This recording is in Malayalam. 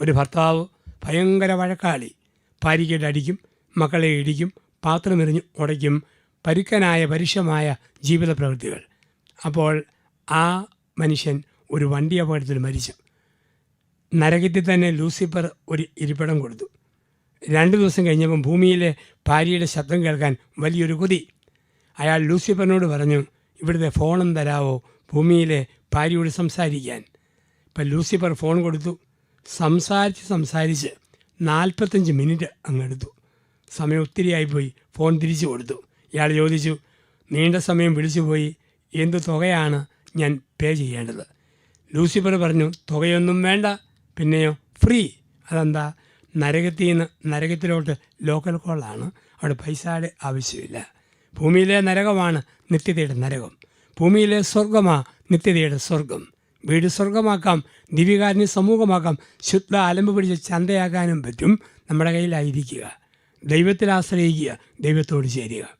ഒരു ഭർത്താവ് ഭയങ്കര വഴക്കാളി. ഭാര്യയ്ക്കിട്ട് അടിക്കും മക്കളെ ഇടിക്കും പാത്രമെറിഞ്ഞ് ഉടയ്ക്കും പരുക്കനായ പരുഷമായ ജീവിത പ്രവൃത്തികൾ അപ്പോൾ ആ മനുഷ്യൻ ഒരു വണ്ടി അപകടത്തിൽ മരിച്ചു. നരകത്തിൽ തന്നെ ലൂസിഫർ ഒരു ഇരിപ്പിടം കൊടുത്തു. രണ്ട് ദിവസം കഴിഞ്ഞപ്പം ഭൂമിയിലെ ഭാര്യയുടെ ശബ്ദം കേൾക്കാൻ വലിയൊരു കൊതി. അയാൾ ലൂസിഫറിനോട് പറഞ്ഞു ഇവിടുത്തെ ഫോണും തരാവോ? ഭൂമിയിലെ ഭാര്യയോട് സംസാരിക്കാൻ. ഇപ്പം ലൂസിഫർ ഫോൺ കൊടുത്തു. സംസാരിച്ച് സംസാരിച്ച് നാൽപ്പത്തഞ്ച് മിനിറ്റ് അങ്ങെടുത്തു. സമയം ഒത്തിരി ആയിപ്പോയി ഫോൺ തിരിച്ചു കൊടുത്തു. ഇയാൾ ചോദിച്ചു നീണ്ട സമയം വിളിച്ചു പോയി. എന്ത് തുകയാണ് ഞാൻ പേ ചെയ്യേണ്ടത്? ലൂസിഫർ പറഞ്ഞു തുകയൊന്നും വേണ്ട. പിന്നെയോ ഫ്രീ അതെന്താ? നരകത്തിൽ നിന്ന് നരകത്തിലോട്ട് ലോക്കൽ കോളാണ് അവിടെ പൈസയുടെ ആവശ്യമില്ല. ഭൂമിയിലെ നരകമാണ് നിത്യതയുടെ നരകം. ഭൂമിയിലെ സ്വർഗമാണ് നിത്യതയുടെ സ്വർഗം വീട് സ്വർഗമാക്കാം ദിവ്യകാരന് സമൂഹമാക്കാം ശുദ്ധ അലമ്പ് പിടിച്ച് ചന്തയാക്കാനും പറ്റും. നമ്മുടെ കയ്യിലായിരിക്കുക. ദൈവത്തിൽ ആശ്രയിക്കുക ദൈവത്തോട് ചേരുക.